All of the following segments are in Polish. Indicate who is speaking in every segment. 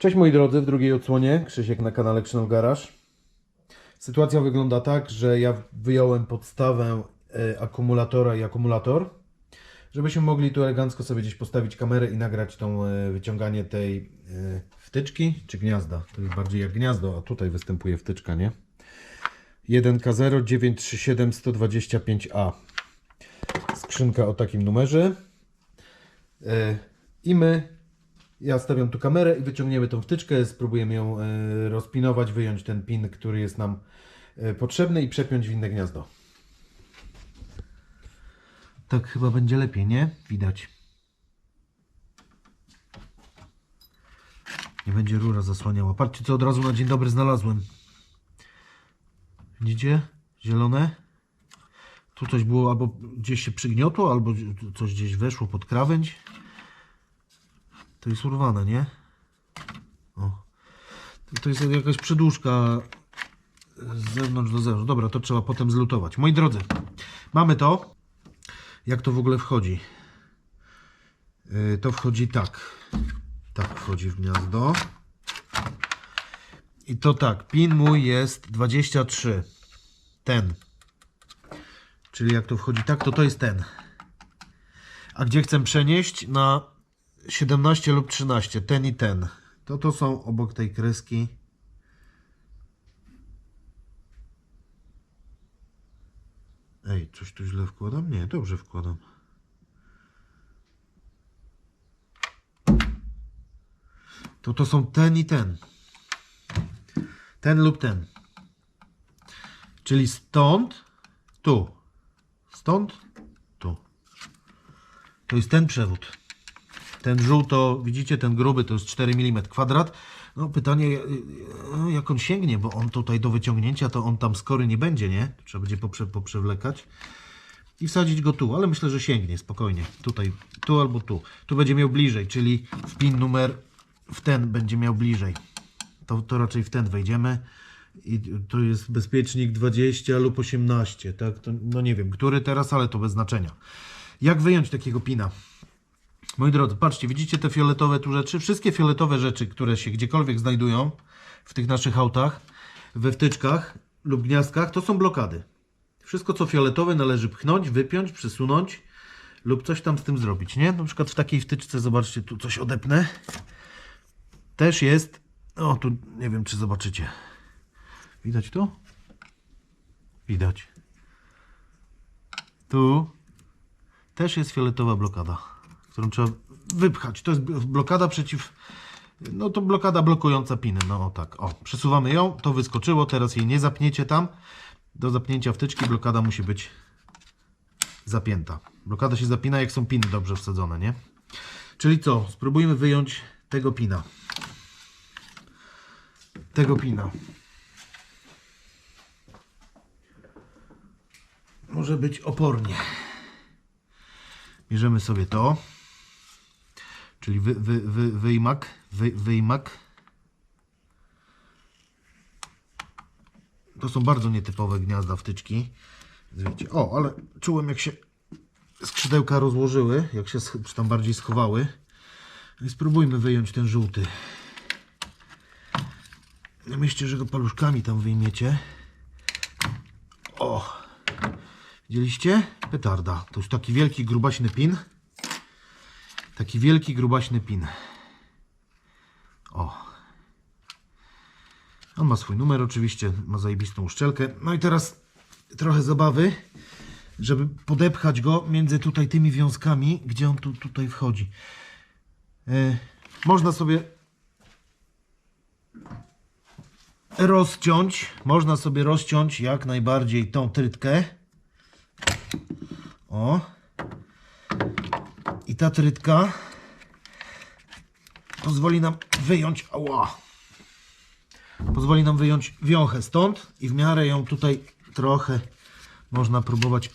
Speaker 1: Cześć moi drodzy, w drugiej odsłonie Krzysiek na kanale Krzynów Garaż. Sytuacja wygląda tak, że ja wyjąłem podstawę e, akumulatora i akumulator, żebyśmy mogli tu elegancko sobie gdzieś postawić kamerę i nagrać tą e, wyciąganie tej e, wtyczki czy gniazda. To jest bardziej jak gniazdo, a tutaj występuje wtyczka, nie? 1K0 937 125A. Skrzynka o takim numerze. I my ja stawiam tu kamerę i wyciągniemy tą wtyczkę, spróbujemy ją e, rozpinować, wyjąć ten pin, który jest nam e, potrzebny i przepiąć w inne gniazdo. Tak chyba będzie lepiej, nie? Widać. Nie będzie rura zasłaniała. Patrzcie, co od razu na dzień dobry znalazłem. Widzicie? Zielone. Tu coś było, albo gdzieś się przygniotło, albo coś gdzieś weszło pod krawędź. To jest urwane, nie? O. To jest jakaś przedłużka z zewnątrz do zewnątrz. Dobra, to trzeba potem zlutować. Moi drodzy, mamy to. Jak to w ogóle wchodzi? Yy, to wchodzi tak. Tak wchodzi w gniazdo. I to tak. Pin mój jest 23. Ten. Czyli jak to wchodzi tak, to to jest ten. A gdzie chcę przenieść? Na 17 lub 13, ten i ten. To to są obok tej kreski. Ej, coś tu źle wkładam? Nie, dobrze wkładam. To to są ten i ten. Ten lub ten. Czyli stąd, tu. Stąd, tu. To jest ten przewód. Ten żółto, widzicie, ten gruby to jest 4 mm kwadrat. No pytanie, e, jak on sięgnie, bo on tutaj do wyciągnięcia, to on tam skory nie będzie, nie? Trzeba będzie poprze, poprzewlekać i wsadzić go tu, ale myślę, że sięgnie spokojnie. Tutaj, tu albo tu. Tu będzie miał bliżej, czyli w pin numer w ten będzie miał bliżej. To, to raczej w ten wejdziemy. I to jest bezpiecznik 20 lub 18, tak? To, no nie wiem, który teraz, ale to bez znaczenia. Jak wyjąć takiego pina? Moi drodzy, patrzcie, widzicie te fioletowe tu rzeczy? Wszystkie fioletowe rzeczy, które się gdziekolwiek znajdują w tych naszych autach, we wtyczkach lub gniazdkach, to są blokady. Wszystko, co fioletowe, należy pchnąć, wypiąć, przesunąć lub coś tam z tym zrobić, nie? Na przykład w takiej wtyczce, zobaczcie, tu coś odepnę. Też jest, o tu nie wiem, czy zobaczycie. Widać to? Widać. Tu też jest fioletowa blokada którą trzeba wypchać. To jest blokada przeciw. No to blokada blokująca piny. No tak. O, przesuwamy ją, to wyskoczyło, teraz jej nie zapniecie tam. Do zapnięcia wtyczki blokada musi być zapięta. Blokada się zapina, jak są piny dobrze wsadzone, nie? Czyli co? Spróbujmy wyjąć tego pina. Tego pina. Może być opornie. Bierzemy sobie to, czyli wy, wy, wy, wyjmak, wy, wyjmak. To są bardzo nietypowe gniazda wtyczki. Wiecie, o, ale czułem jak się skrzydełka rozłożyły, jak się czy tam bardziej schowały. I spróbujmy wyjąć ten żółty. Myślcie, że go paluszkami tam wyjmiecie. O! Widzieliście? Petarda. To już taki wielki, grubaśny pin. Taki wielki, grubaśny pin. O. On ma swój numer oczywiście, ma zajebistą uszczelkę. No i teraz trochę zabawy, żeby podepchać go między tutaj tymi wiązkami, gdzie on tu, tutaj wchodzi. E, można sobie rozciąć, można sobie rozciąć jak najbardziej tą trytkę. O. I ta trytka pozwoli nam wyjąć. Ała. Pozwoli nam wyjąć wiąchę stąd i w miarę ją tutaj trochę można próbować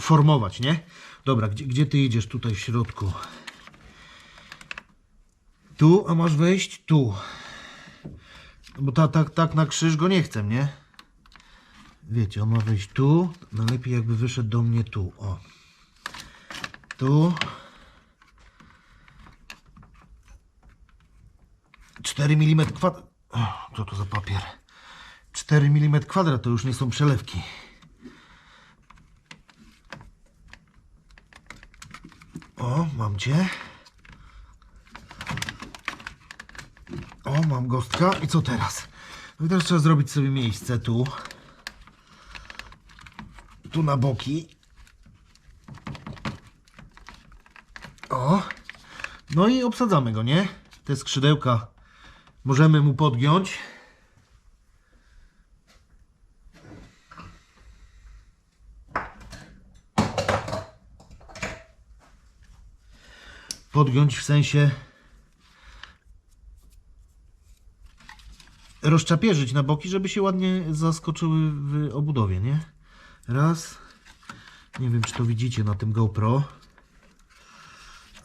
Speaker 1: formować, nie? Dobra, gdzie, gdzie ty idziesz tutaj w środku? Tu, a masz wejść tu. Bo tak, tak, tak na krzyż go nie chcę, nie? Wiecie, on ma wejść tu. Najlepiej jakby wyszedł do mnie tu. O. Tu. 4 mm kwadrat. Co to za papier? 4 mm kwadrat to już nie są przelewki. O, mam cię. O, mam gostka. I co teraz? No teraz trzeba zrobić sobie miejsce tu. Tu na boki. O. No i obsadzamy go, nie? Te skrzydełka możemy mu podgiąć. Podgiąć w sensie rozczapierzyć na boki, żeby się ładnie zaskoczyły w obudowie, nie? Raz. Nie wiem, czy to widzicie na tym GoPro.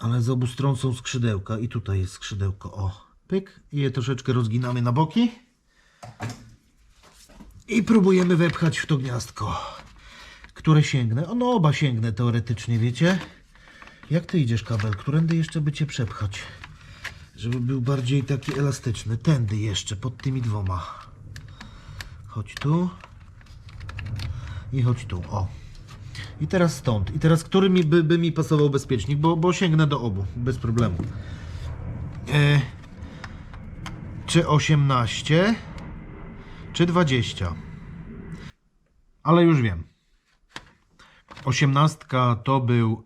Speaker 1: Ale z obu stron są skrzydełka i tutaj jest skrzydełko. O, pyk. I je troszeczkę rozginamy na boki. I próbujemy wepchać w to gniazdko. Które sięgnę? O, no oba sięgnę teoretycznie, wiecie? Jak ty idziesz, kabel? Którędy jeszcze by cię przepchać? Żeby był bardziej taki elastyczny. Tędy jeszcze, pod tymi dwoma. Chodź tu. I chodź tu, o. I teraz stąd. I teraz który mi by, by mi pasował bezpiecznik, bo, bo sięgnę do obu, bez problemu. E, czy 18, czy 20? Ale już wiem. 18 to był,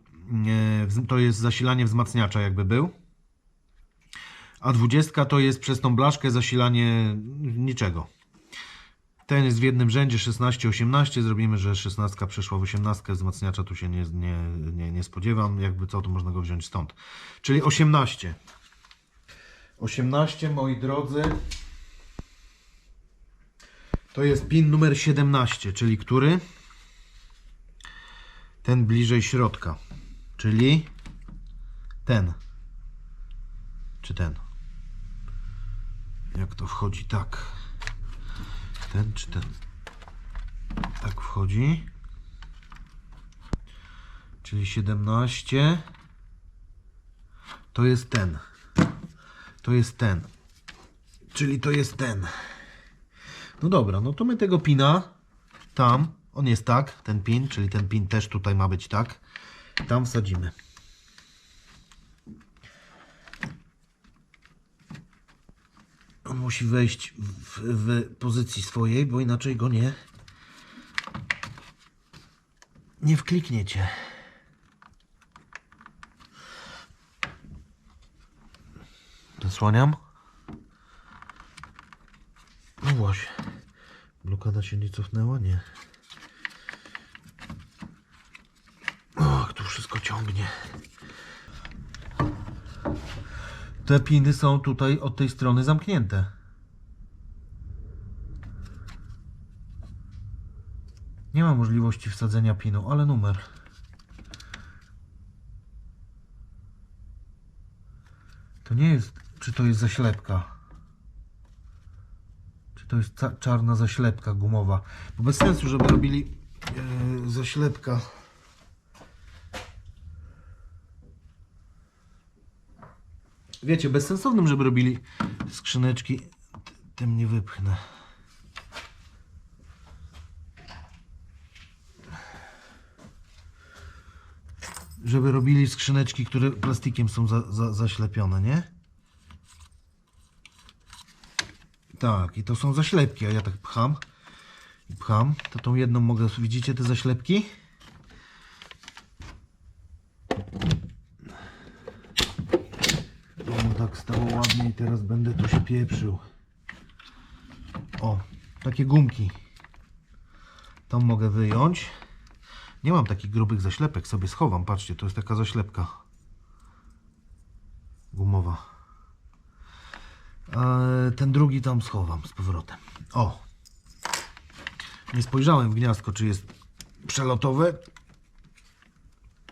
Speaker 1: e, to jest zasilanie wzmacniacza jakby był. A 20 to jest przez tą blaszkę zasilanie niczego. Ten jest w jednym rzędzie 16-18. Zrobimy, że 16 przeszła w 18. Wzmacniacza tu się nie, nie, nie, nie spodziewam. Jakby co, to można go wziąć stąd. Czyli 18. 18, moi drodzy. To jest pin numer 17, czyli który? Ten bliżej środka. Czyli ten. Czy ten? Jak to wchodzi? Tak. Ten czy ten? Tak wchodzi. Czyli 17. To jest ten. To jest ten. Czyli to jest ten. No dobra, no to my tego pina tam, on jest tak, ten pin, czyli ten pin też tutaj ma być tak. Tam wsadzimy. On musi wejść w, w pozycji swojej, bo inaczej go nie nie wklikniecie. Zasłaniam. No właśnie. Blokada się nie cofnęła? Nie. O, jak tu wszystko ciągnie. Te piny są tutaj od tej strony zamknięte. Nie ma możliwości wsadzenia pinu, ale numer. To nie jest, czy to jest zaślepka? Czy to jest czarna zaślepka gumowa? Bo bez sensu, żeby robili e, zaślepka. Wiecie, bezsensownym, żeby robili skrzyneczki, tym nie wypchnę. Żeby robili skrzyneczki, które plastikiem są za, za, zaślepione, nie? Tak, i to są zaślepki, a ja tak pcham i pcham, to tą jedną mogę, widzicie te zaślepki? O, tak stało ładnie i teraz będę tu się pieprzył. O, takie gumki. Tą mogę wyjąć. Nie mam takich grubych zaślepek, sobie schowam. Patrzcie, to jest taka zaślepka gumowa. A ten drugi tam schowam z powrotem. O! Nie spojrzałem w gniazdko, czy jest przelotowe.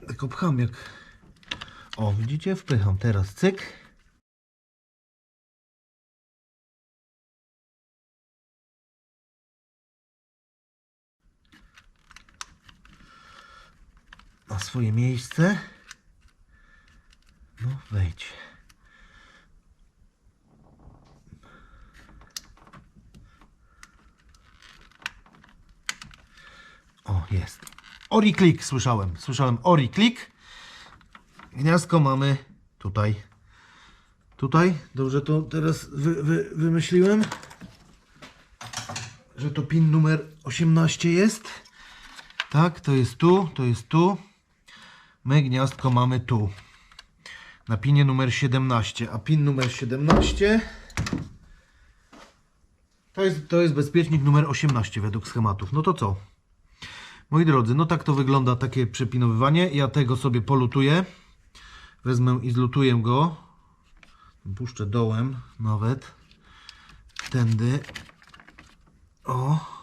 Speaker 1: Tylko pcham jak... O, widzicie? Wpycham teraz. Cyk. na swoje miejsce. No wejdź. O, jest. Oriklik słyszałem. Słyszałem Oriklik. Gniazdko mamy tutaj. Tutaj. Dobrze to teraz wy, wy, wymyśliłem. Że to pin numer 18 jest. Tak, to jest tu, to jest tu. My gniazdko mamy tu. Na pinie numer 17. A pin numer 17 to jest, to jest bezpiecznik numer 18 według schematów. No to co? Moi drodzy, no tak to wygląda takie przepinowywanie. Ja tego sobie polutuję. Wezmę i zlutuję go. Puszczę dołem nawet. Tędy. O.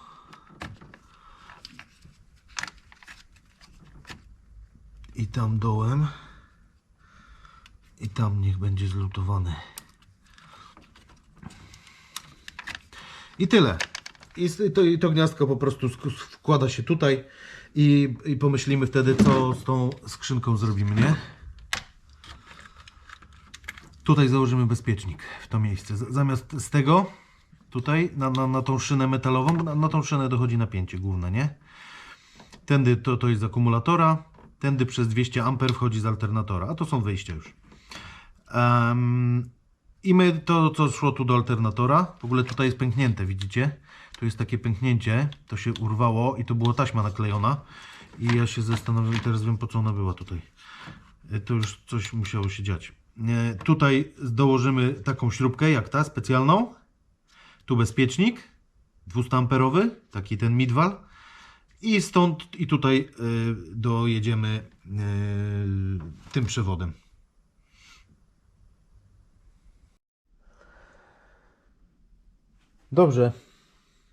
Speaker 1: I tam dołem. I tam niech będzie zlutowany. I tyle. I to, i to gniazdko po prostu wkłada się tutaj i, i pomyślimy wtedy, co z tą skrzynką zrobimy, nie? Tutaj założymy bezpiecznik w to miejsce. Zamiast z tego, tutaj na, na, na tą szynę metalową, na, na tą szynę dochodzi napięcie główne, nie? Tędy to, to jest z akumulatora, tędy przez 200 A wchodzi z alternatora, a to są wyjścia już. Em, I my to, co szło tu do alternatora, w ogóle tutaj jest pęknięte, widzicie? Tu jest takie pęknięcie, to się urwało i to była taśma naklejona. I ja się zastanawiam, teraz wiem po co ona była tutaj. E, To już coś musiało się dziać. E, Tutaj dołożymy taką śrubkę, jak ta, specjalną. Tu bezpiecznik, 200 amperowy, taki ten midwal. I stąd i tutaj y, dojedziemy y, tym przewodem. Dobrze,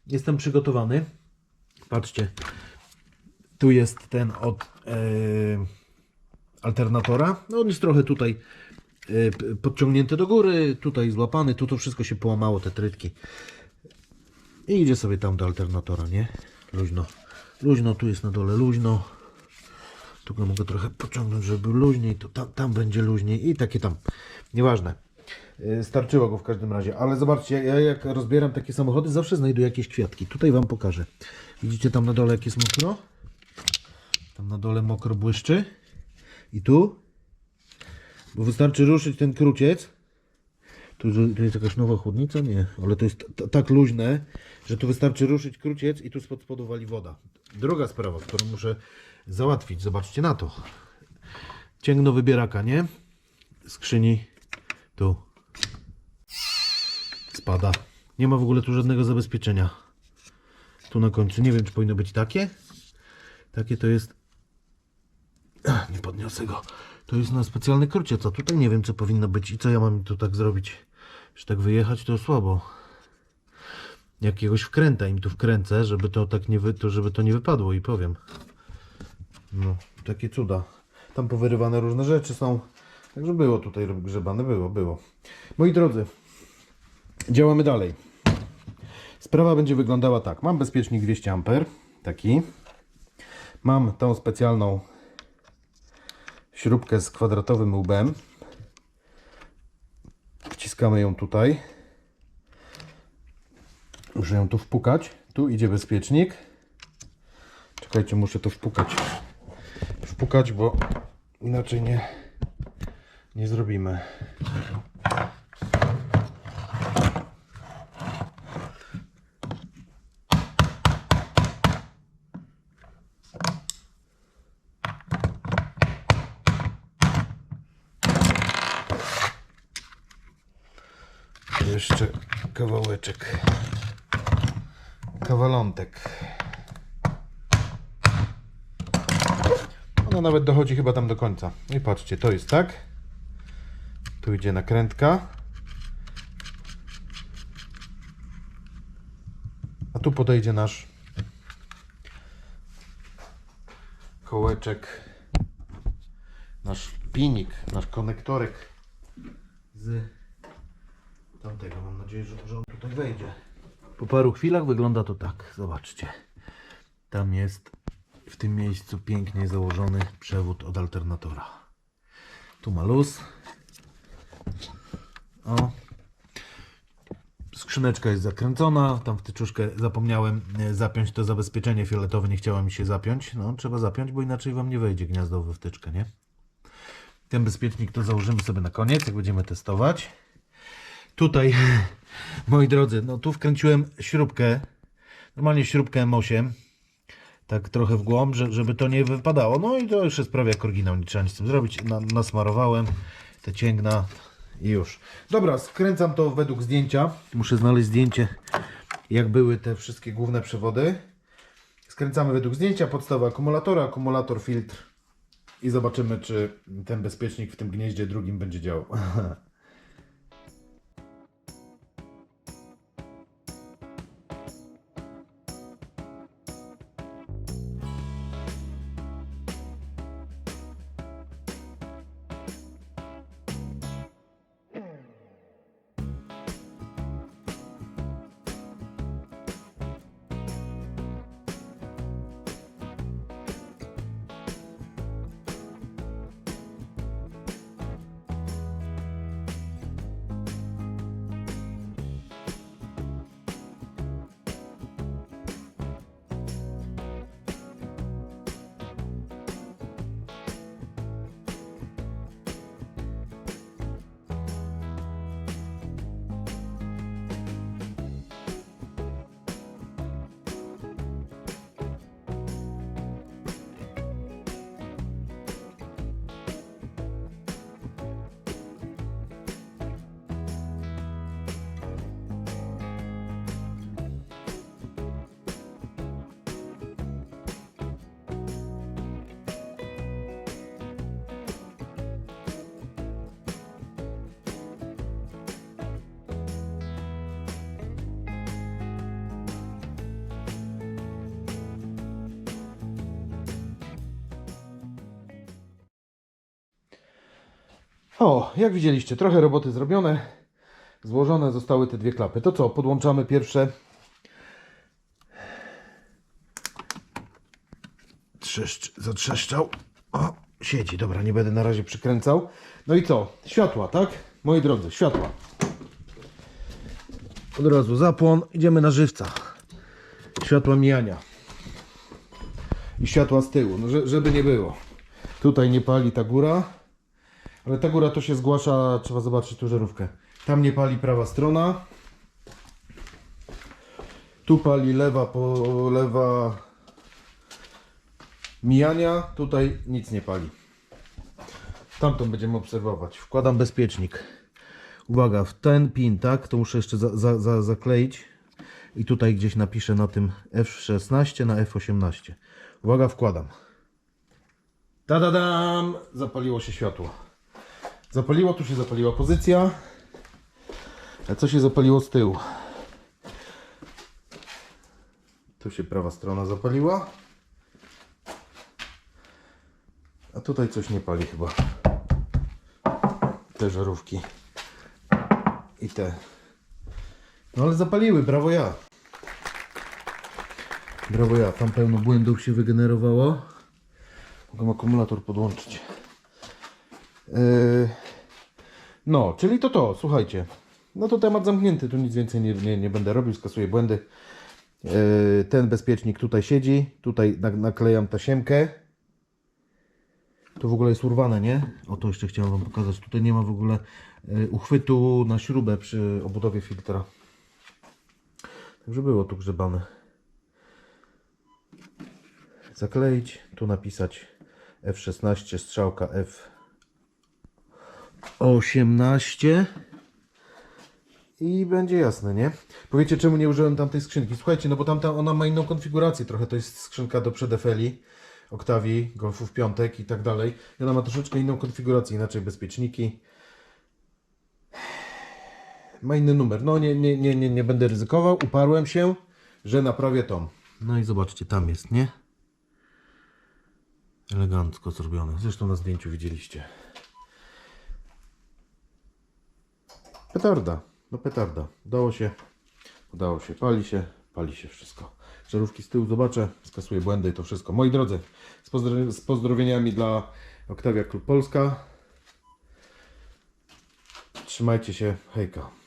Speaker 1: jestem przygotowany. Patrzcie, tu jest ten od e, alternatora. No on jest trochę tutaj e, podciągnięty do góry, tutaj złapany, tu to wszystko się połamało, te trytki. I idzie sobie tam do alternatora, nie? Luźno. Luźno, tu jest na dole luźno. Tu go mogę trochę pociągnąć, żeby był luźniej, to tam, tam będzie luźniej i takie tam. Nieważne. Yy, Starczyło go w każdym razie, ale zobaczcie, ja jak rozbieram takie samochody, zawsze znajduję jakieś kwiatki. Tutaj Wam pokażę. Widzicie tam na dole jak jest mokro? Tam na dole mokro błyszczy. I tu? Bo wystarczy ruszyć ten kruciec. Tu, tu jest jakaś nowa chłodnica? Nie, ale to jest tak luźne, że tu wystarczy ruszyć kruciec i tu spod spodu wali woda. Druga sprawa, którą muszę załatwić. Zobaczcie na to. Ciągno wybieraka, nie? Skrzyni. Tu. Spada. Nie ma w ogóle tu żadnego zabezpieczenia. Tu na końcu. Nie wiem, czy powinno być takie. Takie to jest. Ach, nie podniosę go. To jest na specjalny kruciec, a tutaj nie wiem, co powinno być i co ja mam tu tak zrobić. Że tak wyjechać to słabo. Jakiegoś wkręta im tu wkręcę, żeby to tak nie, wy, to, żeby to nie wypadło i powiem. No, takie cuda. Tam powyrywane różne rzeczy są. Także było tutaj grzebane, było, było. Moi drodzy, działamy dalej. Sprawa będzie wyglądała tak. Mam bezpiecznik 200 A, taki. Mam tą specjalną śrubkę z kwadratowym łbem. Wciskamy ją tutaj. Muszę ją tu wpukać. Tu idzie bezpiecznik. Czekajcie, muszę to wpukać. Wpukać, bo inaczej nie, nie zrobimy. Jeszcze kawałeczek. Kawalątek. Ona nawet dochodzi chyba tam do końca. I patrzcie, to jest tak. Tu idzie nakrętka. A tu podejdzie nasz kołeczek, nasz pinik, nasz konektorek z tamtego. Mam nadzieję, że, on tutaj wejdzie. Po paru chwilach wygląda to tak. Zobaczcie. Tam jest w tym miejscu pięknie założony przewód od alternatora. Tu ma luz. O. Skrzyneczka jest zakręcona, tam w tyczuszkę zapomniałem e, zapiąć to zabezpieczenie fioletowe, nie chciała mi się zapiąć. No, trzeba zapiąć, bo inaczej Wam nie wejdzie gniazdo we wtyczkę, nie? Ten bezpiecznik to założymy sobie na koniec, jak będziemy testować. Tutaj, moi drodzy, no tu wkręciłem śrubkę, normalnie śrubkę M8, tak trochę w głąb, że, żeby to nie wypadało. No i to już jest prawie jak oryginał, nie trzeba nic z tym zrobić. Na, nasmarowałem te cięgna i już. Dobra, skręcam to według zdjęcia. Muszę znaleźć zdjęcie, jak były te wszystkie główne przewody. Skręcamy według zdjęcia, podstawa akumulatora, akumulator, filtr i zobaczymy, czy ten bezpiecznik w tym gnieździe drugim będzie działał. O, jak widzieliście, trochę roboty zrobione. Złożone zostały te dwie klapy. To co, podłączamy pierwsze. Trzeszcz, zatrzeszczał. O, siedzi, dobra, nie będę na razie przykręcał. No i co? Światła, tak? Moi drodzy, światła. Od razu zapłon, idziemy na żywca. Światła mijania. I światła z tyłu, no, że- żeby nie było. Tutaj nie pali ta góra. Ale ta góra to się zgłasza, trzeba zobaczyć tu żarówkę. Tam nie pali prawa strona. Tu pali lewa po lewa mijania, tutaj nic nie pali. Tamtą będziemy obserwować. Wkładam bezpiecznik. Uwaga, w ten pin, tak? To muszę jeszcze za, za, za, zakleić. I tutaj gdzieś napiszę na tym F16 na F18. Uwaga, wkładam. Tadadam! Zapaliło się światło. Zapaliło, tu się zapaliła pozycja. A co się zapaliło z tyłu? Tu się prawa strona zapaliła. A tutaj coś nie pali chyba. Te żarówki. I te. No ale zapaliły, brawo ja. Brawo ja, tam pełno błędów się wygenerowało. Mogę akumulator podłączyć. Yy, No, czyli to to, słuchajcie. No to temat zamknięty, tu nic więcej nie, nie, nie będę robił, skasuję błędy. Yy, Ten bezpiecznik tutaj siedzi, tutaj na- naklejam tasiemkę. To w ogóle jest urwane, nie? O to jeszcze chciałem Wam pokazać. Tutaj nie ma w ogóle yy, uchwytu na śrubę przy obudowie filtra. Także było tu grzebane. Zakleić, tu napisać F16 strzałka F 18 i będzie jasne, nie? Powiecie, czemu nie użyłem tamtej skrzynki? Słuchajcie, no bo tamta ona ma inną konfigurację trochę, to jest skrzynka do przedefeli, Octavii, Golfów piątek i tak dalej. I ona ma troszeczkę inną konfigurację, inaczej bezpieczniki. Ma inny numer. No nie, nie, nie, nie, nie będę ryzykował, uparłem się, że naprawię tą. No i zobaczcie, tam jest, nie? Elegancko zrobione. Zresztą na zdjęciu widzieliście. Petarda, no petarda. Udało się, udało się, pali się, pali się wszystko. Żarówki z tyłu zobaczę, skasuję błędy i to wszystko. Moi drodzy, z, pozdro z pozdrowieniami dla Oktawia Klub Polska. Trzymajcie się, hejka.